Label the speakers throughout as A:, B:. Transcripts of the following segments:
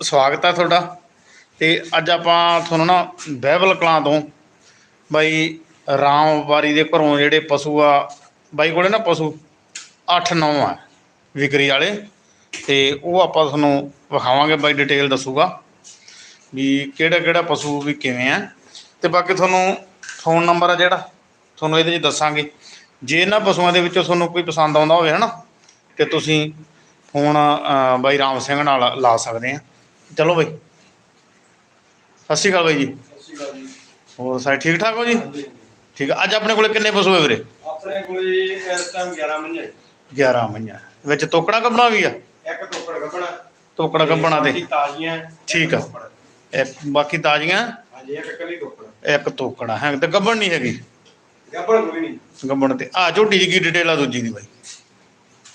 A: ਸਵਾਗਤ ਹੈ ਤੁਹਾਡਾ। ਤੇ ਅੱਜ ਆਪਾਂ ਤੁਹਾਨੂੰ ਨਾ ਬਹਿਬਲ ਕਲਾਂ ਤੋਂ ਬਾਈ ਰਾਮ ਵਾਰੀ ਦੇ ਘਰੋਂ ਜਿਹੜੇ ਪਸ਼ੂ ਆ, ਬਾਈ ਕੋਲੇ ਨਾ ਪਸ਼ੂ 8-9 ਆ ਵਿਕਰੀ ਵਾਲੇ। ਤੇ ਉਹ ਆਪਾਂ ਤੁਹਾਨੂੰ ਵਿਖਾਵਾਂਗੇ, ਬਾਈ ਡਿਟੇਲ ਦੱਸੂਗਾ ਵੀ ਕਿਹੜਾ ਕਿਹੜਾ ਪਸ਼ੂ ਵੀ ਕਿਵੇਂ ਆ। ਤੇ ਬਾਕੀ ਤੁਹਾਨੂੰ ਫੋਨ ਨੰਬਰ ਆ ਜਿਹੜਾ, ਤੁਹਾਨੂੰ ਇਹਦੇ 'ਚ ਦੱਸਾਂਗੇ। ਜੇ ਇਹਨਾਂ ਪਸ਼ੂਆਂ ਦੇ ਵਿੱਚੋਂ ਤੁਹਾਨੂੰ ਕੋਈ ਪਸੰਦ ਆਉਂਦਾ ਹੋਵੇ ਹਨਾ, ਤੇ ਤੁਸੀਂ ਫੋਨ ਬਾਈ ਰਾਮ ਸਿੰਘ ਨਾਲ ਲਾ ਸਕਦੇ ਆ। ਚਲੋ ਬਾਈ। ਸਤਿ ਸ਼੍ਰੀ ਅਕਾਲ ਬਾਈ ਜੀ। ਹੋਰ ਸਾਰੇ ਠੀਕ ਠਾਕ ਹੋ ਜੀ? ਠੀਕ ਅੱਜ ਆਪਣੇ ਕੋਲੇ ਕਿੰਨੇ ਪਸ਼ੂ ਹੈ ਵੀਰੇ?
B: ਆਪਣੇ ਕੋਲੇ ਇਸ ਟਾਈਮ 11 ਮਹੀਨੇ
A: 11 ਮਈਆਂ ਵਿੱਚ ਤੋਕੜਾ ਕੱਪਣਾ ਵੀ ਆ?
B: ਇੱਕ ਟੋਕੜ ਗੱਬਣਾ
A: ਤੋਕੜਾ ਕੱਪਣਾ ਤੇ
B: ਤਾਜ਼ੀਆਂ
A: ਠੀਕ ਆ। ਇੱਕ ਬਾਕੀ ਤਾਜ਼ੀਆਂ?
B: ਹਾਂਜੀ ਇੱਕ ਕੱਲੀ ਟੋਕੜ
A: ਇੱਕ ਤੋਕੜਾ ਹੈ ਤੇ ਗੱਬਣ ਨਹੀਂ ਹੈਗੀ?
B: ਗੱਬਣ ਕੋਈ ਨਹੀਂ।
A: ਗੱਬਣ ਤੇ। ਆ ਝੋਟੀ ਦੀ ਕੀ ਡਿਟੇਲ ਆ ਦੂਜੀ ਦੀ ਬਾਈ?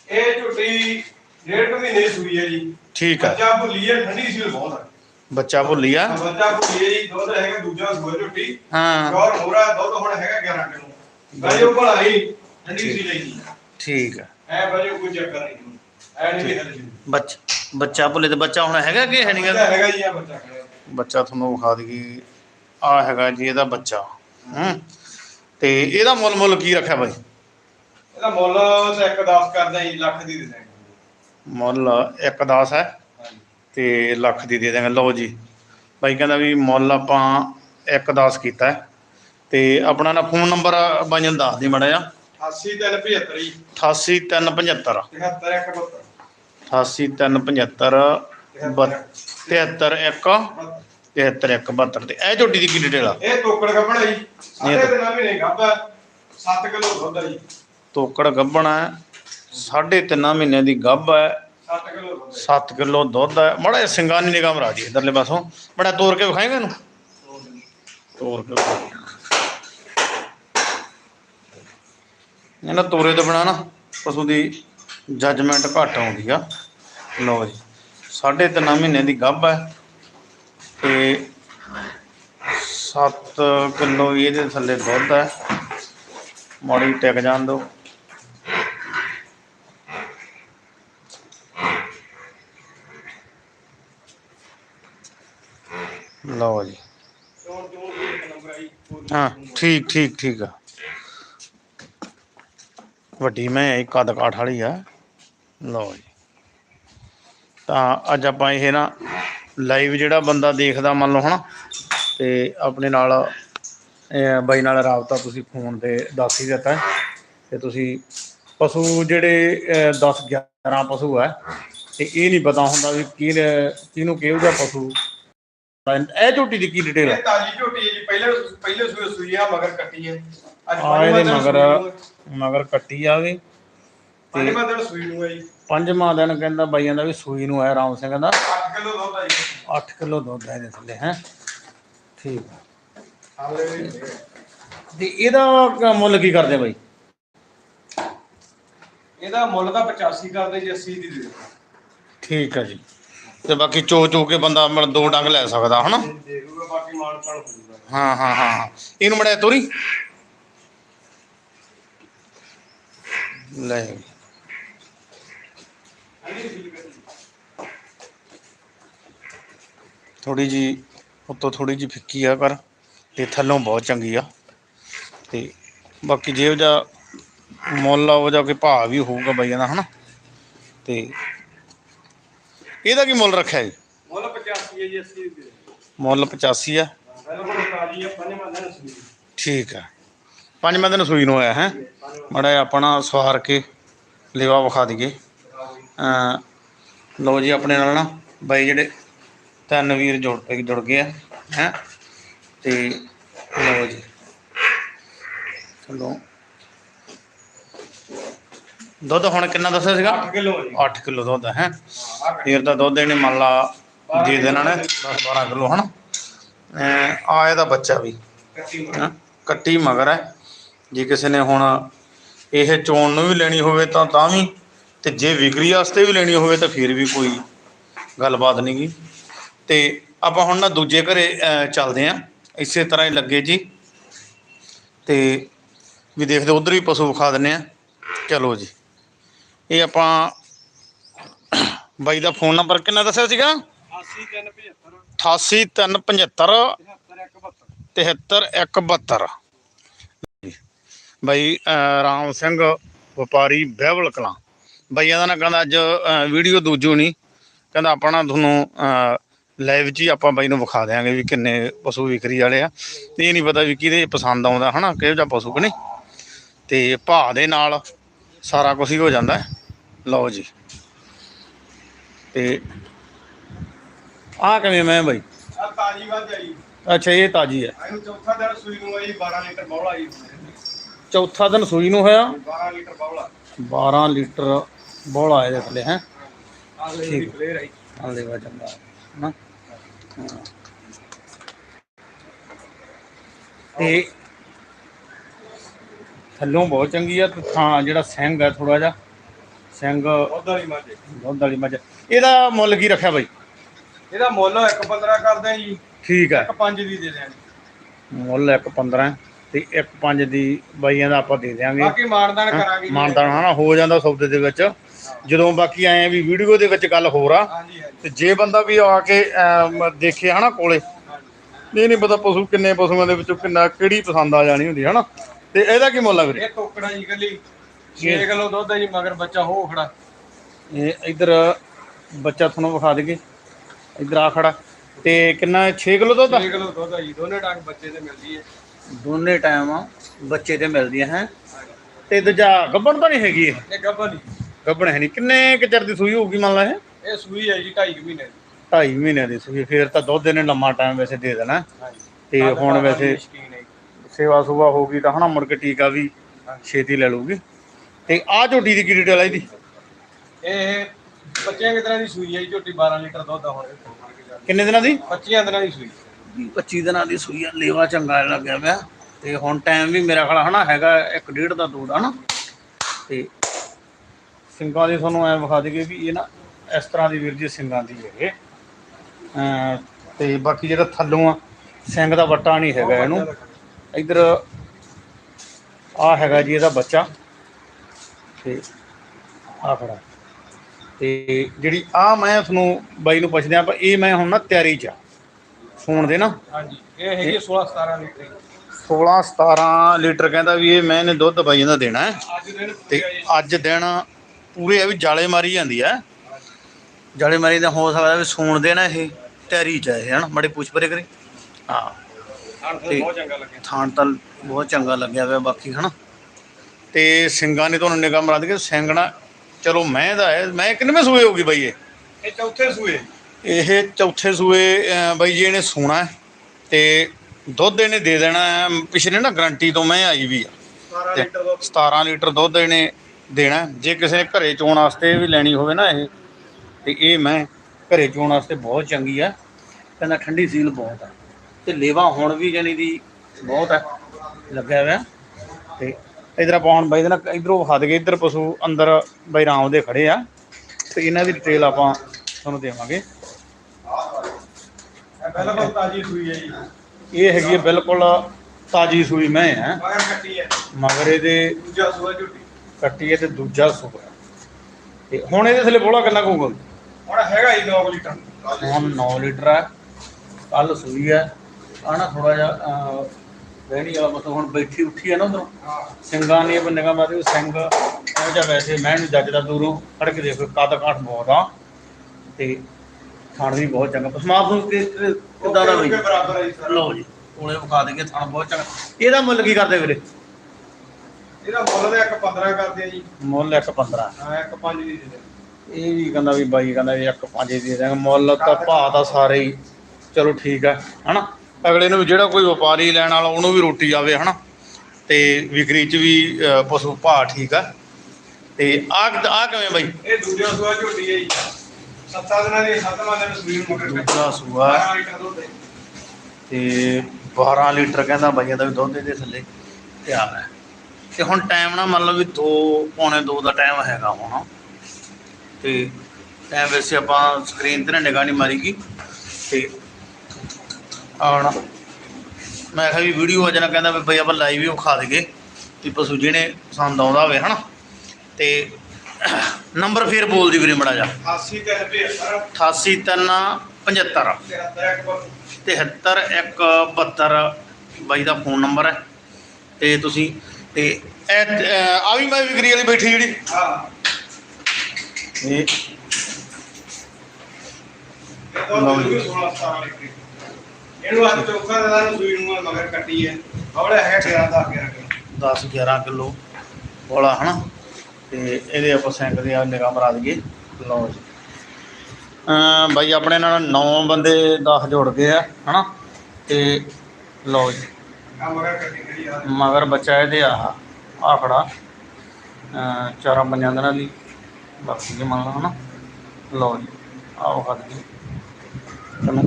B: ਇਹ ਝੁੱਟੀ ਡੇਢ ਮਹੀਨੇ ਸੂਈ ਹੈ ਜੀ।
A: ਠੀਕ ਆ।
B: ਬੱਚਾ ਭੁੱਲੀ ਹੈ ਠੰਡੀ ਸੀ ਬਹੁਤ
A: ਬੱਚਾ ਆ।
B: ਬੱਚਾ ਭੁੱਲੀ ਹੈ ਜੀ ਦੁੱਧ ਹੈਗਾ ਦੂਜਾ ਸੂਆ ਝੁੱਟੀ।
A: ਹਾਂ।
B: ਔਰ ਹੋਰਾ ਦੁੱਧ ਹੁਣ ਹੈਗਾ 11 ਕਿਲੋ। ਬਾਈ ਉਹ ਭਲਾਈ ਠੰਡੀ ਸੀ ਲਈ।
A: ਠੀਕ ਆ।
B: ਐ ਬਾਈ ਕੋਈ ਚੱਕਰ ਨਹੀਂ। ਐ
A: ਬੱਚ ਬੱਚਾ ਭੁੱਲੇ ਤੇ ਬੱਚਾ ਹੁਣ ਹੈਗਾ ਕਿ ਹੈ ਨਹੀਂ
B: ਬੱਚਾ ਹੈਗਾ ਜੀ ਆ ਬੱਚਾ
A: ਬੱਚਾ ਤੁਹਾਨੂੰ ਵਿਖਾ ਦਈਏ। ਆ ਹੈਗਾ ਜੀ ਇਹਦਾ ਬੱਚਾ। ਹੂੰ। ਤੇ ਇਹਦਾ ਮੁੱਲ ਮੁੱਲ ਕੀ ਰੱਖਿਆ ਬਾਈ?
B: ਇਹਦਾ ਮੁੱਲ ਤਾਂ ਇੱਕ 10 ਕਰਦਾ ਜੀ ਲੱਖ ਦੀ ਦੇ
A: ਮੁੱਲ 1.10 ਹੈ ਤੇ ਲੱਖ ਦੀ ਦੇ ਦਾਂਗੇ ਲਓ ਜੀ ਬਾਈ ਕਹਿੰਦਾ ਵੀ ਮੁੱਲ ਆਪਾਂ 1.10 ਕੀਤਾ ਹੈ ਤੇ ਆਪਣਾ ਨਾ ਫੋਨ ਨੰਬਰ ਬਾਈ ਨੂੰ ਦੱਸ ਦੇ ਮੜਾ ਜਾ। 88375 88375 73175 73172 ਤੇ ਇਹ ਝੋਟੀ ਦੀ ਕੀ ਡਿਟੇਲ ਆ?
B: ਇਹ ਟੋਕੜ ਗੱਬਣਾ ਜੀ।
A: ਸਾਰੇ
B: ਦਿਨਾਂ ਮਹੀਨੇ ਗੱਬਾ 7 ਕਿਲੋ ਦੁੱਧ ਆ ਜੀ।
A: ਟੋਕੜ ਗੱਬਣਾ ਸਾਢੇ 3.5 ਮਹੀਨਿਆਂ ਦੀ ਗੱਭ ਹੈ।
B: 7 ਕਿਲੋ ਦੁੱਧ ਹੈ।
A: ਮੜਾ ਸਿੰਘਾਂ ਦੀ ਨਿਗਮ ਮਰਾ ਜੀ ਇਧਰਲੇ ਪਾਸੋਂ। ਬੜਾ ਤੋੜ ਕੇ ਵਿਖਾਏਗਾ ਇਹਨੂੰ? ਤੋੜ ਕੇ ਇਹਨਾਂ ਤੋਰੇ ਤੋਂ ਬਣਾ ਨਾ ਪਸ਼ੂ ਦੀ ਜਜਮੈਂਟ ਘੱਟ ਆਉਂਦੀ ਆ। ਲੋ ਜੀ 3.5 ਮਹੀਨੇ ਦੀ ਗੱਭ ਹੈ। ਤੇ 7 ਕਿਲੋ ਇਹਦੇ ਥੱਲੇ ਦੁੱਧ ਹੈ। ਮੋੜੀ ਟਿਕ ਜਾਣ ਦਿਓ। ਲਓ ਜੀ। ਹਾਂ, ਠੀਕ ਠੀਕ ਠੀਕ ਆ। ਵੱਡੀ ਮੈਂ, ਇੱਕ ਕੱਦ ਕਾਠ ਵਾਲੀ ਆ। ਲਓ ਜੀ। ਤਾਂ ਅੱਜ ਆਪਾਂ ਇਹ ਨਾ ਲਾਈਵ ਜਿਹੜਾ ਬੰਦਾ ਦੇਖਦਾ, ਮੰਨ ਲਓ ਹਨਾ, ਤੇ ਆਪਣੇ ਨਾਲ ਬਾਈ ਨਾਲ ਰਾਬਤਾ ਤੁਸੀਂ ਫੋਨ ਤੇ ਦੱਸ ਹੀ ਦਿੱਤਾ। ਹੈ ਤੇ ਤੁਸੀਂ ਪਸ਼ੂ ਜਿਹੜੇ 10 11 ਪਸ਼ੂ ਹੈ ਤੇ ਇਹ ਨਹੀਂ ਪਤਾ ਹੁੰਦਾ ਵੀ ਕਿਹਨੇ ਕਿਹਨੂੰ ਕਿਹੋ ਜਿਹਾ ਪਸ਼ੂ ਇਹ ਝੋਟੀ ਦੀ ਕੀ ਡਿਟੇਲ ਹੈ
B: ਇਹ ਤਾਜੀ ਝੋਟੀ ਹੈ ਜੀ ਪਹਿਲੇ ਪਹਿਲੇ ਸੂਏ ਸੂਈ ਆ ਮਗਰ ਕੱਟੀ ਹੈ। ਅੱਜ
A: ਆ ਇਹਦੇ
B: ਦਿਨ
A: ਮਗਰ। ਮਗਰ ਕੱਟੀ ਆਵੇ
B: ਪੰਜਵਾਂ ਦਿਨ ਸੂਈ ਨੂੰ ਹੈ ਜੀ।
A: ਪੰਜਵਾਂ ਦਿਨ ਕਹਿੰਦਾ ਬਾਈਆਂ ਦਾ ਵੀ ਸੂਈ ਨੂੰ ਹੈ ਰਾਮ ਸਿੰਘ ਦਾ
B: 8 ਕਿਲੋ ਦੁੱਧ ਹੈ ਜੀ।
A: 8 ਕਿਲੋ ਦੁੱਧ ਹੈ ਇਹਦੇ ਥੱਲੇ ਹੈ। ਠੀਕ ਆ। ਤੇ ਇਹਦਾ ਮੁੱਲ ਕੀ ਕਰਦੇ ਬਾਈ?
B: ਇਹਦਾ ਮੁੱਲ ਤਾਂ 85 ਕਰਦੇ ਜੀ 80 ਦੀ ਦੇ।
A: ਠੀਕ ਆ ਜੀ। ਤੇ ਬਾਕੀ ਚੋ ਚੋ ਕੇ ਬੰਦਾ ਮਤਲਬ ਦੋ ਡੰਗ ਲੈ ਸਕਦਾ ਹਨਾ?
B: ਦੇ ਦੂਗਾ ਬਾਕੀ ਹੋ ਜੂਗਾ।
A: ਹਾਂ ਹਾਂ। ਇਹਨੂੰ ਮੜਿਆ ਤੋਰੀ। ਲੈ। ਥੋੜੀ ਜੀ ਉੱਤੋਂ ਥੋੜੀ ਜੀ ਫਿੱਕੀ ਆ ਕਰ ਤੇ ਥੱਲੋਂ ਬਹੁਤ ਚੰਗੀ ਆ। ਤੇ ਬਾਕੀ ਜੇ ਉਹਦਾ ਮੁੱਲ ਆ ਉਹਦਾ ਕੋਈ ਭਾਅ ਵੀ ਹੋਊਗਾ ਬਾਈਆਂ ਦਾ ਹਨਾ? ਤੇ ਇਹਦਾ ਕੀ ਮੁੱਲ ਰੱਖਿਆ ਜੀ?
B: ਮੁੱਲ 85 ਹੈ ਜੀ 80 ਦੀ ਦੇ। ਦਿਓ।
A: ਮੁੱਲ 85 ਆ।
B: ਬਿਲਕੁਲ ਤਾਜੀ ਹੈ ਪੰਜਵਾਂ ਦਿਨ ਸੂਈ
A: ਠੀਕ ਆ। ਪੰਜਵਾਂ ਦਿਨ ਸੂਈ ਨੂੰ ਆਇਆ ਹੈ। ਮੜਾ ਆਪਣਾ ਸਵਾਰ ਕੇ ਲੇਵਾ ਵਿਖਾ ਦਈਏ। ਲਓ ਜੀ ਆਪਣੇ ਨਾਲ ਨਾ ਬਾਈ ਜਿਹੜੇ ਤਿੰਨ ਵੀਰ ਜੁੜ ਜੁੜ ਗਏ ਆ ਹੈ। ਤੇ ਲਓ ਜੀ। ਚਲੋ। ਦੁੱਧ ਹੁਣ ਕਿੰਨਾ ਦੱਸਿਆ ਸੀਗਾ?
B: 8 ਕਿਲੋ ਜੀ।
A: 8 ਕਿਲੋ ਦੁੱਧ ਹੈ। ਫੇਰ ਤਾਂ ਦੁੱਧ ਇਹਨੇ ਮੰਨ ਲਾ ਦੇ ਦੇਣਾ ਨੇ 10 12 ਕਿਲੋ ਹਨਾ। ਅਮ ਆ ਇਹਦਾ ਬੱਚਾ ਵੀ।
B: ਕੱਟੀ
A: ਮਗਰ। ਹੈ ਜੇ ਕਿਸੇ ਨੇ ਹੁਣ ਇਹ ਚੋਣ ਨੂੰ ਵੀ ਲੈਣੀ ਹੋਵੇ ਤਾਂ ਤਾਂ ਵੀ ਤੇ ਜੇ ਵਿਕਰੀ ਵਾਸਤੇ ਵੀ ਲੈਣੀ ਹੋਵੇ ਤਾਂ ਫਿਰ ਵੀ ਕੋਈ ਗੱਲਬਾਤ ਨਹੀਂ ਗੀ। ਤੇ ਆਪਾਂ ਹੁਣ ਨਾ ਦੂਜੇ ਘਰੇ ਚੱਲਦੇ ਆਂ ਇਸੇ ਤਰ੍ਹਾਂ ਹੀ ਲੱਗੇ ਜੀ। ਤੇ ਵੀ ਦੇਖਦੇ ਉਧਰ ਵੀ ਪਸ਼ੂ ਵਿਖਾ ਦਿੰਨੇ ਆ ਚਲੋ ਜੀ। ਇਹ ਆਪਾਂ ਬਾਈ ਦਾ ਫੋਨ ਨੰਬਰ ਕਿੰਨਾ ਦੱਸਿਆ ਸੀਗਾ?
B: 83
A: 88375
B: 73
A: 73172 ਬਾਈ ਰਾਮ ਸਿੰਘ ਵਪਾਰੀ ਬਹਿਬਲ ਕਲਾਂ। ਬਈਆਂ ਦਾ ਨਾ ਕਹਿੰਦਾ ਅੱਜ ਵੀਡੀਓ ਦੂਜੂ ਨਹੀਂ ਕਹਿੰਦਾ ਆਪਾਂ ਨਾ ਤੁਹਾਨੂੰ ਲਾਈਵ 'ਚ ਹੀ ਆਪਾਂ ਬਾਈ ਨੂੰ ਵਿਖਾ ਦਿਆਂਗੇ ਵੀ ਕਿੰਨੇ ਪਸ਼ੂ ਵਿਕਰੀ ਵਾਲੇ ਆ। ਇਹ ਨਹੀਂ ਪਤਾ ਵੀ ਕਿਹਦੇ ਪਸੰਦ ਆਉਂਦਾ, ਹਨਾ? ਕਿਹੋ ਜਿਹਾ ਪਸ਼ੂ ਕਿ ਨਹੀਂ? ਤੇ ਭਾਅ ਦੇ ਨਾਲ ਸਾਰਾ ਕੁਝ ਹੀ ਹੋ ਜਾਂਦਾ। ਲਓ ਜੀ। ਤੇ ਆਹ ਕਿਵੇਂ ਮੈਂ ਬਾਈ?
B: ਆ ਤਾਜੀ
A: ਅੱਛਾ ਇਹ ਤਾਜੀ ਹੈ।
B: ਇਹਨੂੰ ਚੌਥਾ ਦਿਨ ਸੂਈ ਨੂੰ ਆਈ 12 ਲੀਟਰ ਬੌਲਾ ਜੀ
A: ਚੌਥਾ ਦਿਨ ਸੂਈ ਨੂੰ ਹੋਇਆ?
B: 12 ਲੀਟਰ ਬੌਲਾ।
A: 12 ਲੀਟਰ ਬੋਲਾ ਇਹਦੇ ਥੱਲੇ ਹੈ?
B: ਆ ਲੈ
A: ਠੀਕ।
B: ਪਲੇਅਰ ਆਈ।
A: ਹਲਦੇ ਵਾ ਚੰਗਾ। ਨਾ ਹਾਂ। ਤੇ ਥੱਲੋਂ ਬਹੁਤ ਚੰਗੀ ਆ ਤੇ ਥਾਂ ਜਿਹੜਾ ਸਿੰਘ ਹੈ ਥੋੜਾ ਜਿਹਾ ਸਿੰਘ
B: ਦੁੱਧ ਵਾਲੀ ਮੱਝ
A: ਦੁੱਧ ਵਾਲੀ ਮੱਝ। ਇਹਦਾ ਮੁੱਲ ਕੀ ਰੱਖਿਆ ਬਾਈ?
B: ਇਹਦਾ ਮੁੱਲ 1.15 ਕਰਦੇ ਆ ਜੀ।
A: ਠੀਕ ਹੈ
B: 1.5 ਦੀ ਦੇ ਦਿਆਂਗੇ।
A: ਮੁੱਲ 1.15 ਤੇ 1.5 ਦੀ ਬਾਈਆਂ ਦਾ ਆਪਾਂ ਦੇ ਦਿਆਂਗੇ।
B: ਬਾਕੀ ਮਾਨਦਾਨ ਕਰਾਂਗੇ।
A: ਮਾਨਦਾਨ ਹਨਾ ਹੋ ਜਾਂਦਾ ਸੌਦੇ ਦੇ ਵਿੱਚ। ਜਦੋਂ ਬਾਕੀ ਆਏ ਆ ਵੀ ਵੀਡੀਓ ਦੇ ਵਿੱਚ ਗੱਲ ਹੋਰ ਆ ਤੇ ਜੇ ਬੰਦਾ ਵੀ ਆ ਕੇ ਦੇਖੇ ਹਨਾ ਕੋਲੇ। ਇਹ ਨਹੀਂ ਪਤਾ ਪਸ਼ੂ ਕਿੰਨੇ ਪਸ਼ੂਆਂ ਦੇ ਵਿੱਚੋਂ ਕਿੰਨਾ ਕਿਹੜੀ ਪਸੰਦ ਆ ਜਾਣੀ ਹੁੰਦੀ ਹਨਾ? ਤੇ ਇਹਦਾ ਕੀ ਮੁੱਲ ਆ ਵੀਰੇ?
B: ਇਹ ਟੋਕੜਾ ਜੀ ਕੱਲੀ 6 ਕਿਲੋ ਦੁੱਧ ਹੈ ਜੀ ਮਗਰ ਬੱਚਾ ਹੋ ਖੜਾ।
A: ਇਹ ਇਧਰ ਬੱਚਾ ਤੁਹਾਨੂੰ ਵਿਖਾ ਦੇਗੇ ਇਧਰ ਆ ਖੜਾ। ਤੇ ਕਿੰਨਾ 6 ਕਿਲੋ ਦੁੱਧ
B: 6 ਕਿਲੋ ਦੁੱਧ ਹੈ ਜੀ ਦੋਨੇ ਟਾਂਗ ਬੱਚੇ ਤੇ ਮਿਲਦੀ ਹੈ।
A: ਦੋਨੇ ਟਾਈਮ ਬੱਚੇ ਤੇ ਮਿਲਦੀਆਂ ਹੈ ਤੇ ਦੂਜਾ ਗੱਬਣ ਤਾਂ ਨਹੀਂ ਹੈਗੀ ਇਹ?
B: ਇਹ ਗੱਭਾ ਨਹੀਂ।
A: ਗੱਬਣ ਹੈ ਨਹੀਂ। ਕਿੰਨੇ ਕੁ ਚਿਰ ਦੀ ਸੂਈ ਹੋਊਗੀ ਮੰਨ ਲਾ ਇਹ?
B: ਇਹ ਸੂਈ ਹੈ ਜੀ 2.5 ਮਹੀਨੇ ਦੀ।
A: 2.5 ਮਹੀਨੇ ਦੀ ਸੂਈ ਫੇਰ ਤਾਂ ਦੁੱਧ ਇਹਨੇ ਲੰਮਾ ਟਾਈਮ ਵੈਸੇ ਦੇ ਦੇਣਾ।
B: ਹਾਂਜੀ।
A: ਤੇ ਹੁਣ ਵੈਸੇ। ਸੇਵਾ ਸੁਭਾ ਹੋਊਗੀ ਤਾਂ ਹਨਾ ਮੁੜ ਕੇ ਟੀਕਾ ਵੀ ਛੇਤੀ ਲੈ ਲਊਗੀ। ਤੇ ਆਹ ਝੋਟੀ ਦੀ ਕੀ ਡਿਟੇਲ ਆ ਇਹਦੀ?
B: ਇਹ ਬੱਚਿਆਂ ਕਿਤਨਾ ਦੀ ਸੂਈ ਹੈ ਜੀ ਝੋਟੀ 12 ਲੀਟਰ ਦੁੱਧ ਆ ਹੁਣ
A: ਕਿੰਨੇ ਦਿਨਾਂ ਦੀ?
B: 25 ਦਿਨਾਂ ਦੀ ਸੂਈ।
A: 25 ਦਿਨਾਂ ਦੀ ਸੂਈ ਆ ਲੇਵਾ ਚੰਗਾ ਲੱਗਿਆ ਪਿਆ। ਤੇ ਹੁਣ ਟਾਈਮ ਵੀ ਮੇਰਾ ਖਿਆਲ ਹਨਾ ਹੈਗਾ ਇੱਕ ਡੇਢ ਦਾ ਦੋ ਦਾ ਹਨਾ ਤੇ ਸਿੰਘਾਂ ਦੀ ਤੁਹਾਨੂੰ ਐ ਵਿਖਾ ਦੇਗੇ ਵੀ ਇਹ ਨਾ ਇਸ ਤਰ੍ਹਾਂ ਦੀ ਵੀਰ ਜੀ ਸਿੰਘਾਂ ਦੀ ਹੈਗੇ। ਅਮ ਤੇ ਬਾਕੀ ਜਿਹੜਾ ਥੱਲੋਂ ਆ ਸਿੰਘ ਦਾ ਵੱਟਾ ਨਹੀਂ ਹੈਗਾ ਇਹਨੂੰ। ਇਧਰ ਆ ਹੈਗਾ ਜੀ ਇਹਦਾ ਬੱਚਾ ਤੇ ਆ ਖੜਾ। ਤੇ ਜਿਹੜੀ ਆ ਮੈਂ ਤੁਹਾਨੂੰ ਬਾਈ ਨੂੰ ਪੁੱਛਦਿਆਂ ਪਰ ਇਹ ਮੈਂ ਹੁਣ ਨਾ ਤਿਆਰੀ ਚ ਆ। ਸੂਣ ਦੇ ਨਾ।
B: ਹਾਂਜੀ ਇਹ ਹੈਗੀ 16 17 ਲੀਟਰ। ਜੀ।
A: 16 17 ਲੀਟਰ ਕਹਿੰਦਾ ਵੀ ਇਹ ਮੈਂ ਇਹਨੇ ਦੁੱਧ ਬਾਈ ਦਾ ਦੇਣਾ ਹੈ।
B: ਅੱਜ ਦਿਨ
A: ਤੇ। ਅੱਜ ਦਿਨ ਪੂਰੇ ਆ ਵੀ ਜਾਲੇ ਮਾਰੀ ਜਾਂਦੀ ਹੈ। ਜਾਲੇ ਮਾਰੀ ਦਾ ਹੋ ਸਕਦਾ ਵੀ ਸੂਣ ਦੇਣਾ ਇਹ ਤਿਆਰੀ ਚ ਹੈ ਹਨਾ? ਬੜੇ ਪੁੱਛ ਪਰੇ ਕਰੇ। ਹਾਂ।
B: ਤੋਂ
A: ਤੇ-
B: ਬਹੁਤ ਚੰਗਾ ਲੱਗਿਆ।
A: ਥਾਣ ਤਾਂ ਬਹੁਤ ਚੰਗਾ ਲੱਗਿਆ ਹੋਇਆ ਬਾਕੀ ਹਨਾ? ਤੇ ਸਿੰਘਾਂ ਨੇ ਤੁਹਾਨੂੰ ਨਿਗਾਹ ਮਰਾ ਦੇ ਸਿੰਘਣਾ ਚਲੋ ਮੈਂ ਦਾ ਹੈ ਮੈਂ ਕਿੰਨਵੇਂ ਸੂਏ ਹੋਗੀ ਬਾਈ ਇਹ?
B: ਇਹ ਚੌਥੇ ਸੂਏ।
A: ਇਹ ਚੌਥੇ ਸੂਏ ਬਾਈ ਜੀ ਇਹਨੇ ਸੋਣਾ ਤੇ ਦੁੱਧ ਇਹਨੇ ਦੇ ਦੇਣਾ। ਪਿਛਲੇ ਨਾ ਗਰੰਟੀ ਤੋਂ ਮੈਂ ਆਈ ਵੀ ਆ।
B: 17
A: ਤੇ
B: ਲੀਟਰ ਦੁੱਧ।
A: 17 ਲੀਟਰ ਦੁੱਧ ਇਹਨੇ ਦੇਣਾ। ਜੇ ਕਿਸੇ ਨੇ ਘਰੇ ਚੋਣ ਵਾਸਤੇ ਵੀ ਲੈਣੀ ਹੋਵੇ ਨਾ ਇਹ ਤੇ ਇਹ ਮੈਂ ਘਰੇ ਚੋਣ ਵਾਸਤੇ ਬਹੁਤ ਚੰਗੀ ਆ। ਕਹਿੰਦਾ ਠੰਡੀ ਸੀਲ ਬਹੁਤ ਆ। ਤੇ ਲੇਵਾ ਹੁਣ ਵੀ ਜਾਨੀ ਦੀ ਬਹੁਤ ਹੈ ਲੱਗਿਆ ਹੋਇਆ। ਤੇ ਇਧਰ ਆਪਾਂ ਹੁਣ ਬਾਈ ਦੇ ਨਾਲ ਇਧਰੋਂ ਵਿਖਾ ਦਗੇ ਇਧਰ ਪਸ਼ੂ ਅੰਦਰ ਬਾਈ ਰਾਮ ਦੇ ਖੜੇ ਆ। ਤੇ ਇਹਨਾਂ ਦੀ ਡਿਟੇਲ ਆਪਾਂ ਤੁਹਾਨੂੰ ਦੇਵਾਂਗੇ।
B: ਬਹੁਤ ਤਾਜੀ ਸੂਈ ਹੈ ਜੀ।
A: ਇਹ ਹੈਗੀ ਹੈ ਬਿਲਕੁਲ ਤਾਜੀ ਸੂਈ ਮੈਂ ਹੈ
B: ਮਗਰ ਕੱਟੀ ਹੈ।
A: ਮਗਰ ਇਹਦੇ
B: ਦੂਜਾ ਸੂਆ ਝੋਟੀ।
A: ਕੱਟੀ ਹੈ ਤੇ ਦੂਜਾ ਸੂਆ। ਤੇ ਹੁਣ ਇਹਦੇ ਥੱਲੇ ਬੋਲਾ ਕਿੰਨਾ ਕਹੂਗਾ
B: ਹੁਣ ਹੈਗਾ ਜੀ 9 ਲੀਟਰ।
A: ਹੁਣ 9 ਲੀਟਰ ਹੈ। ਕੱਲ ਸੂਈ ਹੈ। ਆ ਨਾ ਥੋੜਾ ਜਿਹਾ ਰਹਿਣੀ ਵਾਲਾ ਮਤਲਬ ਹੁਣ ਬੈਠੀ ਉੱਠੀ ਹੈ ਨਾ ਉਧਰੋਂ। ਸਿੰਘਾਂ ਨੇ ਬੰਨੇਗਾ ਮਾਰੇ ਸਿੰਘ ਇਹੋ ਜਿਹਾ ਵੈਸੇ ਮੈਂ ਨੂੰ ਜੱਜਦਾ ਦੂਰੋਂ ਖੜ ਕੇ ਦੇਖੋ ਕੱਦ ਕਾਠ ਬਹੁਤ ਆ। ਤੇ ਥਣ ਵੀ ਬਹੁਤ ਚੰਗਾ। ਪਸਮਾਰ ਨੂੰ ਕਿੱਦਾਂ ਦਾ ਬਈ?
B: ਉਹਦੇ ਬਰਾਬਰ ਹੈ ਜੀ ਸਾਰਾ।
A: ਲਓ ਜੀ ਕੋਲੇ ਵਿਖਾ ਦੇਗੇ ਥਣ ਬਹੁਤ ਚੰਗਾ। ਇਹਦਾ ਮੁੱਲ ਕੀ ਕਰਦੇ ਵੀਰੇ?
B: ਇਹਦਾ ਮੁੱਲ ਤਾਂ ਇੱਕ 15 ਕਰਦੇ ਆ ਜੀ।
A: ਮੁੱਲ 1.15
B: ਹਾਂ ਇੱਕ 5 ਦੀ ਦੇ ਦੇ।
A: ਇਹ ਵੀ ਕਹਿੰਦਾ ਵੀ ਬਾਈ ਕਹਿੰਦਾ ਵੀ 1.5 ਦੇ ਦਾਂਗੇ ਮੁੱਲ ਤਾਂ ਭਾਅ ਦਾ ਸਾਰੇ ਹੀ। ਚਲੋ ਠੀਕ ਹੈ ਹਨਾ? ਅਗਲੇ ਨੂੰ ਵੀ ਜਿਹੜਾ ਕੋਈ ਵਪਾਰੀ ਲੈਣ ਵਾਲਾ ਉਹਨੂੰ ਵੀ ਰੋਟੀ ਆਵੇ ਹਨਾ? ਤੇ ਵਿਕਰੀ ਚ ਵੀ ਅ, ਪਸ਼ੂ ਭਾਅ ਠੀਕ ਆ। ਤੇ ਆ ਆ ਕਿਵੇਂ ਬਾਈ?
B: ਇਹ ਦੂਜਾ ਸੂਆ ਝੋਟੀ ਹੈ ਜੀ। ਸੱਤਾਂ ਦਿਨਾਂ ਦੀ ਸੱਤਵਾਂ ਦਿਨ ਸੂਈ ਨੂੰ ਮਗਰ
A: ਦੂਜਾ ਸੂਆ।
B: 12 ਲੀਟਰ ਦੁੱਧ ਹੈ।
A: ਤੇ 12 ਲੀਟਰ ਕਹਿੰਦਾ ਬਾਈਆਂ ਦਾ ਵੀ ਦੁੱਧ ਇਹਦੇ ਥੱਲੇ। ਤਿਆਰ ਹੈ ਤੇ ਹੁਣ ਟਾਈਮ ਨਾ ਮਤਲਬ ਵੀ 2 ਪੌਣੇ 2 ਦਾ ਟਾਈਮ ਹੈਗਾ ਹੁਣ। ਤੇ ਟਾਈਮ ਵੈਸੇ ਆਪਾਂ ਸਕਰੀਨ ਤੇ ਨਾ ਨਿਗਾਹ ਨਹੀਂ ਮਾਰੀਗੀ। ਤੇ ਆਉਣਾ। ਮੈਂ ਕਿਹਾ ਵੀ ਵੀਡੀਓ ਅਜਨਾ ਕਹਿੰਦਾ ਵੀ ਬਈ ਆਪਾਂ ਲਾਈਵ ਹੀ ਵਿਖਾ ਦੇਗੇ ਵੀ ਪਸ਼ੂ ਜਿਹਨੇ ਪਸੰਦ ਆਉਂਦਾ ਹੋਵੇ ਹਨਾ। ਤੇ ਨੰਬਰ ਫੇਰ ਬੋਲ ਦੀ ਵੀਰੇ ਮੜਾ ਜਾ
B: 80 ਤੇ 75
A: 88 ਤਿੰਨ 75 73172 ਬਾਈ ਦਾ ਫੋਨ ਨੰਬਰ ਹੈ। ਤੇ ਤੁਸੀਂ ਤੇ ਆ ਵੀ ਮੈਂ ਵਿਕਰੀ ਵਾਲੀ ਬੈਠੀ ਜਿਹੜੀ।
B: ਹਾਂ।
A: ਇਹ।
B: ਇਹ ਤਾਂ ਵੀ 16 17 ਲਿਖੇ ਇਹਨੂੰ ਅੱਜ ਚੌਕਾ ਦਾ ਸੂਈ ਨੂੰ ਮਗਰ ਕੱਟੀ ਹੈ। ਹੌਲੇ ਹੈਗਾ 11 ਦਾ 11 ਕਿਲੋ।
A: 10 11 ਕਿਲੋ ਬੋਲਾ ਹਨਾ? ਤੇ ਇਹਦੇ ਆਪਾਂ ਸੈਂਕ ਦੇ ਆ ਨਿਗਾਹ ਮਰਾ ਦਈਏ। ਲਓ ਜੀ। ਅਮ ਬਾਈ ਆਪਣੇ ਨਾਲ 9 ਬੰਦੇ 10 ਜੁੜ ਗਏ ਆ ਹਨਾ? ਤੇ ਲਓ ਜੀ।
B: ਮਗਰ ਕੱਟੀ ਜਿਹੜੀ ਆ।
A: ਮਗਰ ਬੱਚਾ ਇਹਦੇ ਆਹ ਆ ਖੜਾ ਚਾਰਾਂ ਪੰਜਾਂ ਦਿਨਾਂ ਦੀ ਬਾਕੀ ਜੇ ਮੰਨ ਲਓ ਹਨਾ? ਲਓ ਜੀ। ਆਓ ਹੱਥ ਜੀ ਤੈਨੂੰ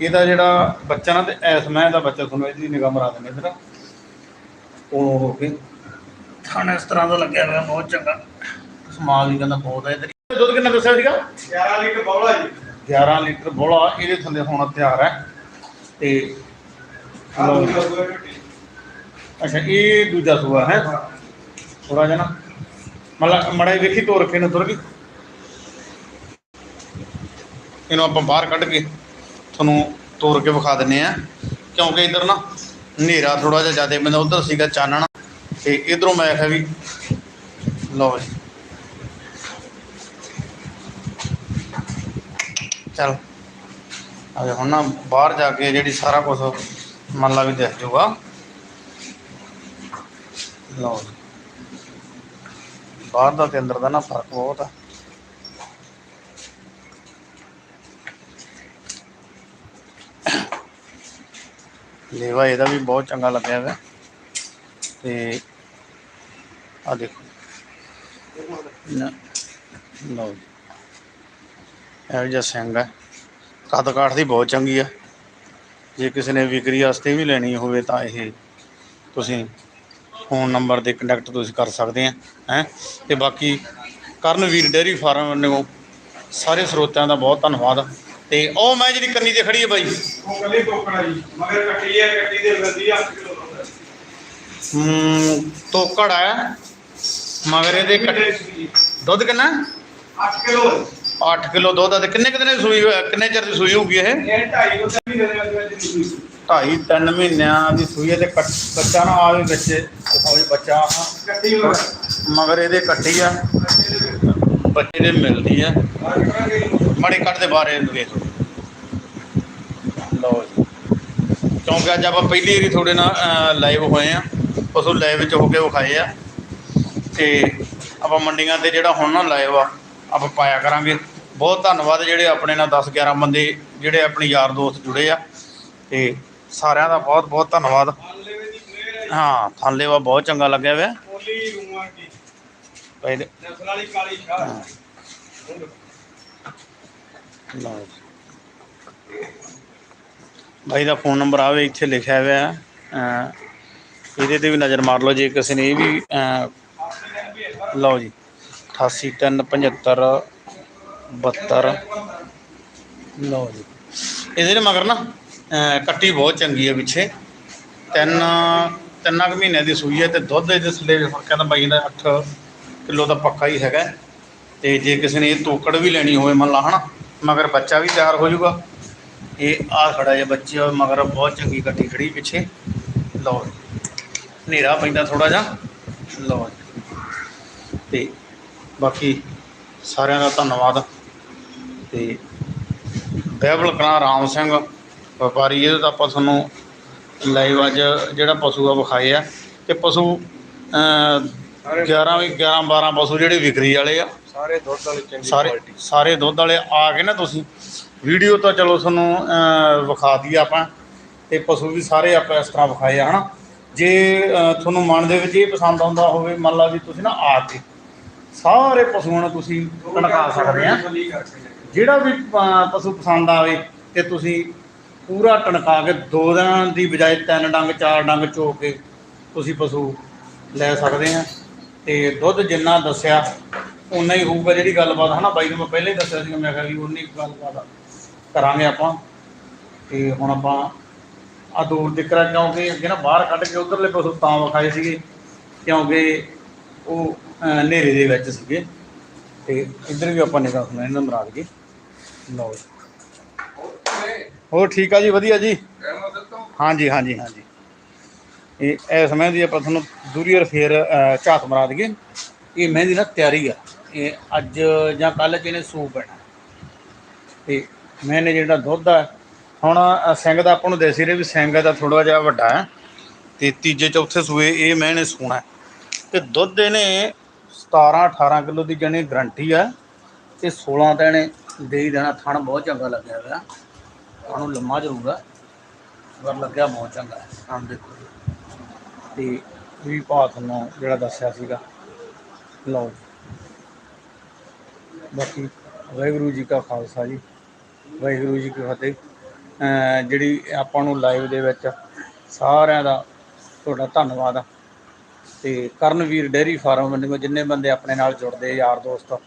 A: ਇਹਦਾ ਜਿਹੜਾ ਬੱਚਾ ਨਾ ਤੇ ਐਸ ਮੈਂ ਦਾ ਬੱਚਾ ਤੁਹਾਨੂੰ ਇਹਦੀ ਨਿਗਾਹ ਮਰਾ ਦਿੰਦੇ ਇਧਰ ਉਹ ਹੋ ਕੇ ਥਾਣਾ ਇਸ ਤਰ੍ਹਾਂ ਦਾ ਲੱਗਿਆ ਹੋਇਆ ਬਹੁਤ ਚੰਗਾ। ਸਮਾਲ ਵੀ ਕਹਿੰਦਾ ਬਹੁਤ ਹੈ। ਇਧਰ ਦੁੱਧ ਕਿੰਨਾ ਦੱਸਿਆ ਸੀਗਾ?
B: 11 ਲੀਟਰ ਬੌਲਾ ਜੀ।
A: 11 ਲੀਟਰ ਬੋਲਾ ਇਹਦੇ ਥੱਲੇ ਹੋਣਾ ਤਿਆਰ ਹੈ। ਤੇ ਅੱਛਾ ਇਹ ਦੂਜਾ ਸੂਆ ਹੈ। ਥੋੜਾ ਜਿਹਾ ਨਾ ਮਤਲਬ ਮੜਾ ਵੇਖੀ ਤੋਰ ਕੇ ਨੂੰ ਤੁਰ ਗਈ ਇਹਨੂੰ ਆਪਾਂ ਬਾਹਰ ਕੱਢ ਕੇ ਤੁਹਾਨੂੰ ਤੋਰ ਕੇ ਵਿਖਾ ਦਿੰਨੇ ਆ। ਕਿਉਂਕਿ ਇਧਰ ਨਾ ਹਨੇਰਾ ਥੋੜਾ ਜਿਹਾ ਜ਼ਿਆਦਾ ਪੈਂਦਾ, ਉਧਰ ਸੀਗਾ ਚਾਨਣ। ਤੇ ਇਧਰੋਂ ਮੈਂ ਆਖਿਆ ਵੀ ਲਓ ਜੀ। ਚਲ ਅਗੇ ਹੁਣ ਨਾ ਬਾਹਰ ਜਾ ਕੇ ਜਿਹੜੀ ਸਾਰਾ ਕੁਝ ਮੰਨ ਲਾ ਵੀ ਦਿਖ ਜਾਊਗਾ। ਲਓ ਜੀ। ਬਾਹਰ ਦਾ ਤੇ ਅੰਦਰ ਦਾ ਨਾ ਫ਼ਰਕ ਬਹੁਤ ਆ। ਲੇਵਾ ਇਹਦਾ ਵੀ ਬਹੁਤ ਚੰਗਾ ਲੱਗਿਆ ਹੋਇਆ ਤੇ ਆ ਦੇਖੋ। ਨਾ, ਲਓ ਜੀ। ਜਿਹਾ ਸਿੰਘ ਹੈ ਕੱਦ ਕਾਠ ਦੀ ਬਹੁਤ ਚੰਗੀ ਆ। ਜੇ ਕਿਸੇ ਨੇ ਵਿਕਰੀ ਵਾਸਤੇ ਵੀ ਲੈਣੀ ਹੋਵੇ ਤਾਂ ਇਹ ਤੁਸੀਂ ਫੋਨ ਨੰਬਰ ਤੇ ਕੰਟੈਕਟ ਤੁਸੀਂ ਕਰ ਸਕਦੇ ਆ, ਹੈ। ਤੇ ਬਾਕੀ ਕਰਨਵੀਰ ਡੇਅਰੀ ਫਾਰਮ ਨੂੰ ਸਾਰੇ ਸਰੋਤਿਆਂ ਦਾ ਬਹੁਤ ਧੰਨਵਾਦ। ਤੇ ਉਹ ਮੈਂ ਜਿਹੜੀ ਕੰਨੀ ਤੇ ਖੜੀ ਹੈ ਬਾਈ।
B: ਉਹ ਕੱਲੀ ਟੋਕਣਾ ਜੀ ਮਗਰ ਕੱਟੀ ਹੈ ਕੱਟੀ ਦੇ ਲੰਦੀ 8 ਕਿਲੋ ਦੁੱਧ ਹੈ।
A: ਤੋਕੜ ਹੈ ਮਗਰ ਇਹਦੇ ਕੱਟ- ਦੁੱਧ ਕਿੰਨਾ?
B: 8 ਕਿਲੋ।
A: 8 ਕਿਲੋ ਦੁੱਧ ਆ ਤੇ ਕਿੰਨੇ ਕਿੰਨੇ ਸੂਈ ਕਿੰਨੇ ਚਿਰ ਦੀ ਸੂਈ ਹੋਊਗੀ ਇਹ?
B: ਇਹ ਢਾਈ ਤੋਂ ਤਿੰਨ ਮਹੀਨੇ ਦੇ ਵਿੱਚ ਵਿੱਚ ਸੂਈ।
A: ਢਾਈ ਤਿੰਨ ਮਹੀਨਿਆਂ ਦੀ ਸੂਈ ਹੈ ਤੇ ਬੱਚਾ ਨਾ ਆਵੇ ਵਿੱਚ। ਦਿਖਾਓ ਜੀ ਬੱਚਾ ਆਹ
B: ਹੋ
A: ਮਗਰ ਇਹਦੇ ਕੱਟੀ ਆ। ਬੱਚੇ ਦੇ ਮਿਲਦੀ ਆ। ਮੜੇ ਕੱਟ ਦੇ ਬਾਰੇ ਵੇਖ ਲਓ। ਜੀ। ਕਿਉਂਕਿ ਅੱਜ ਆਪਾਂ ਪਹਿਲੀ ਵਾਰੀ ਤੁਹਾਡੇ ਨਾਲ ਲਾਈਵ ਹੋਏ ਆ ਪਸ਼ੂ ਲਾਈਵ ਵਿੱਚ ਹੋ ਕੇ ਵਿਖਾਏ ਆ। ਤੇ ਆਪਾਂ ਮੰਡੀਆਂ ਤੇ ਜਿਹੜਾ ਹੁਣ ਨਾ ਲਾਈਵ ਆ ਆਪਾਂ ਪਾਇਆ ਕਰਾਂਗੇ। ਬਹੁਤ ਧੰਨਵਾਦ ਜਿਹੜੇ ਆਪਣੇ ਨਾਲ 10 11 ਬੰਦੇ ਜਿਹੜੇ ਆਪਣੇ ਯਾਰ ਦੋਸਤ ਜੁੜੇ ਆ। ਤੇ ਸਾਰਿਆਂ ਦਾ ਬਹੁਤ ਬਹੁਤ ਧੰਨਵਾਦ। ਹਾਂ ਥਾਂਲੇਵਾ ਬਹੁਤ ਚੰਗਾ ਲੱਗਿਆ
B: ਕੀ?
A: ਪਹਿਲੇ
B: ਨਸਲ ਵਾਲੀ ਕਾਲੀ ਸ਼ਾਹ।
A: ਲਓ ਜੀ। ਬਾਈ ਦਾ ਫੋਨ ਨੰਬਰ ਆਵੇ ਇੱਥੇ ਲਿਖਿਆ ਹੋਇਆ। ਹੈ ਇਹਦੇ ਤੇ ਵੀ ਨਜ਼ਰ ਮਾਰ ਲਓ, ਜੇ ਕਿਸੇ ਨੇ ਇਹ ਵੀ ਲਓ ਜੀ 88375 72 ਲਓ ਜੀ। ਇਹਦੇ ਨੇ ਮਗਰ ਨਾ ਕੱਟੀ ਬਹੁਤ ਚੰਗੀ ਹੈ ਪਿੱਛੇ। ਤਿੰਨ, ਤਿੰਨਾਂ ਕੁ ਮਹੀਨਿਆਂ ਦੀ ਸੂਈ ਹੈ ਤੇ ਦੁੱਧ ਇਹਦੇ ਥੱਲੇ ਕਹਿੰਦਾ ਬਾਈ ਦਾ 8 ਕਿਲੋ ਦਾ ਪੱਕਾ ਹੀ ਹੈਗਾ। ਤੇ ਜੇ ਕਿਸੇ ਨੇ ਇਹ ਤੋਕੜ ਵੀ ਲੈਣੀ ਹੋਵੇ, ਮੰਨ ਲਾ, ਹਨਾ। ਮਗਰ ਬੱਚਾ ਵੀ ਤਿਆਰ ਹੋ ਜਾਊਗਾ। ਇਹ ਆ ਖੜਾ ਜਿਹਾ ਬੱਚੇ ਮਗਰ ਬਹੁਤ ਚੰਗੀ ਗੱਡੀ ਖੜੀ ਪਿੱਛੇ। ਲਓ ਹਨੇਰਾ ਪੈਂਦਾ ਥੋੜਾ ਜਿਹਾ। ਲਓ ਜੀ ਤੇ ਬਾਕੀ ਸਾਰਿਆਂ ਦਾ ਧੰਨਵਾਦ। ਤੇ ਬਹਿਬਲ ਕਲਾਂ ਰਾਮ ਸਿੰਘ ਵਪਾਰੀ ਇਹਦਾ ਤਾਂ ਆਪਾਂ ਤੁਹਾਨੂੰ ਲਾਈਵ ਅੱਜ ਜਿਹੜਾ ਪਸ਼ੂ ਆ ਵਿਖਾਏ ਆ। ਤੇ ਪਸ਼ੂ ਅਮ, 11 ਵੀ 11 12 ਪਸ਼ੂ ਜਿਹੜੇ ਵਿਕਰੀ ਵਾਲੇ ਆ।
B: ਸਾਰੇ ਦੁੱਧ ਵਾਲੀ ਚੰਗੀ
A: ਸਾਰੇ ਸਾਰੇ ਦੁੱਧ ਵਾਲੇ ਆ ਕੇ ਨਾ ਤੁਸੀਂ। ਵੀਡੀਓ ਤਾਂ ਚਲੋ ਤੁਹਾਨੂੰ ਅਹ, ਵਿਖਾ ਦਈਏ ਆਪਾਂ। ਤੇ ਪਸ਼ੂ ਵੀ ਸਾਰੇ ਆਪਾਂ ਇਸ ਤਰ੍ਹਾਂ ਵਿਖਾਏ ਆ ਹਨਾ? ਜੇ ਅਹ, ਤੁਹਾਨੂੰ ਮਨ ਦੇ ਵਿੱਚ ਇਹ ਪਸੰਦ ਆਉਂਦਾ ਹੋਵੇ ਮੰਨ ਲਾ ਵੀ ਤੁਸੀਂ ਨਾ ਆ ਕੇ ਸਾਰੇ ਪਸ਼ੂਆਂ ਨੂੰ ਤੁਸੀਂ ਟਣਕਾ ਸਕਦੇ ਆ। ਜਿਹੜਾ ਵੀ ਅਹ, ਪਸ਼ੂ ਪਸੰਦ ਆਵੇ ਤੇ ਤੁਸੀਂ ਪੂਰਾ ਟਣਕਾ ਕੇ ਦੋ ਦਿਨਾਂ ਦੀ ਬਜਾਏ ਤਿੰਨ ਡੰਗ ਚਾਰ ਡੰਗ ਚੋ ਕੇ ਤੁਸੀਂ ਪਸ਼ੂ ਲੈ ਸਕਦੇ ਆ। ਤੇ ਦੁੱਧ ਜਿੰਨਾ ਦੱਸਿਆ ਉਨਾ ਹੀ ਹੋਊਗਾ ਜਿਹੜੀ ਗੱਲਬਾਤ ਹਨਾ ਬਾਈ ਨੂੰ ਮੈਂ ਪਹਿਲਾਂ ਹੀ ਦੱਸਿਆ ਸੀ ਮੈਂ ਕਿਹਾ ਵੀ ਉਨੀ ਕੁ ਗੱਲਬਾਤ ਕਰਾਂਗੇ ਆਪਾਂ। ਤੇ ਹੁਣ ਆਪਾਂ ਆ ਦੂਰ ਦਿੱਕਰਾ ਕਿਉਂਕਿ ਅੱਗੇ ਨਾ ਬਾਹਰ ਕੱਢ ਕੇ ਉਧਰਲੇ ਪਸ਼ੂ ਤਾਂ ਵਿਖਾਏ ਸੀਗੇ ਕਿਉਂਕਿ ਉਹ ਅਹ, ਹਨੇਰੇ ਦੇ ਵਿੱਚ ਸੀਗੇ। ਤੇ ਇੱਧਰ ਵੀ ਆਪਾਂ ਨਿਗਾਹ ਸੁਣਾ ਇਹਨਾਂ ਮਰਾਦ ਜੀ। ਲਓ ਜੀ। ਹੋਰ ਠੀਕ ਆ ਜੀ ਵਧੀਆ ਜੀ? ਹਾਂਜੀ ਹਾਂਜੀ ਹਾਂਜੀ। ਇਹ ਇਸ ਮਹਿੰਦੀ ਦੀ ਆਪਾਂ ਤੁਹਾਨੂੰ ਦੂਰੀ ਦੂਰੀਅਰ ਫੇਰ ਅ, ਝਾਤ ਮਰਾ ਦਈਏ। ਇਹ ਮਹਿੰਦੀ ਨਾ ਤਿਆਰੀ ਆ। ਇਹ ਅੱਜ ਜਾਂ ਕੱਲ ਚ ਇਹਨੇ ਸੂ ਪੈਣਾ ਤੇ ਮੈਨੇ ਜਿਹੜਾ ਦੁੱਧ ਆ ਹੁਣ ਅ, ਸਿੰਘ ਦਾ ਆਪਾਂ ਨੂੰ ਦੇਸੀ ਰੇ ਵੀ ਸਿੰਘ ਦਾ ਥੋੜਾ ਜਿਹਾ ਵੱਡਾ ਹੈ ਤੇ ਤੀਜੇ ਚੌਥੇ ਸੂਏ ਇਹ ਮੈਨੇ ਸੂਣਾ ਹੈ। ਤੇ ਦੁੱਧ ਇਹਨੇ 17 18 ਕਿਲੋ ਦੀ ਜਣੇ ਗਰੰਟੀ ਆ ਤੇ 16 ਤਾਂ ਇਹਨੇ ਦੇ ਹੀ ਦੇਣਾ ਥਣ ਬਹੁਤ ਚੰਗਾ ਲੱਗਿਆ ਹੋਇਆ। ਥਣ ਲੰਮਾ ਜ਼ਰੂਰ ਆ ਪਰ ਲੱਗਿਆ ਬਹੁਤ ਚੰਗਾ ਥਣ ਦੇਖੋ ਤੇ ਵੀ ਭਾਅ ਤੁਹਾਨੂੰ ਜਿਹੜਾ ਦੱਸਿਆ ਸੀਗਾ। ਲਓ ਬਾਕੀ ਵਾਹਿਗੁਰੂ ਜੀ ਕਾ ਖਾਲਸਾ ਜੀ, ਵਾਹਿਗੁਰੂ ਜੀ ਕੀ ਫਤਿਹ। ਜਿਹੜੀ ਆਪਾਂ ਨੂੰ ਲਾਈਵ ਦੇ ਵਿੱਚ ਸਾਰਿਆਂ ਦਾ ਤੁਹਾਡਾ ਧੰਨਵਾਦ ਆ। ਤੇ ਕਰਨਵੀਰ ਡੇਅਰੀ ਫਾਰਮ ਵੱਲੋਂ ਜਿੰਨੇ ਬੰਦੇ ਆਪਣੇ ਨਾਲ ਜੁੜਦੇ, ਯਾਰ ਦੋਸਤ,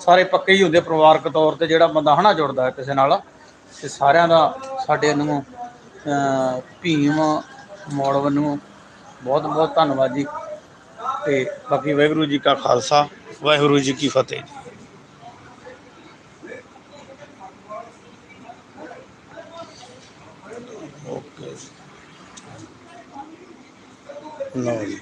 A: ਸਾਰੇ ਪੱਕੇ ਹੀ ਹੁੰਦੇ ਪਰਿਵਾਰਕ ਤੌਰ ਤੇ ਜਿਹੜਾ ਬੰਦਾ ਹਨਾ ਜੁੜਦਾ ਕਿਸੇ ਨਾਲ, ਤੇ ਸਾਰਿਆਂ ਦਾ ਸਾਡੇ ਨੂੰ ਭੀਮ ਮੋੜ ਵੱਲੋਂ ਬਹੁਤ ਬਹੁਤ ਧੰਨਵਾਦ ਜੀ। ਤੇ ਬਾਕੀ ਵਾਹਿਗੁਰੂ ਜੀ ਕਾ ਖਾਲਸਾ, ਵਾਹਿਗੁਰੂ ਜੀ ਕੀ ਫਤਿਹ। ਜੀ ਓਕੇ ਲਓ ਜੀ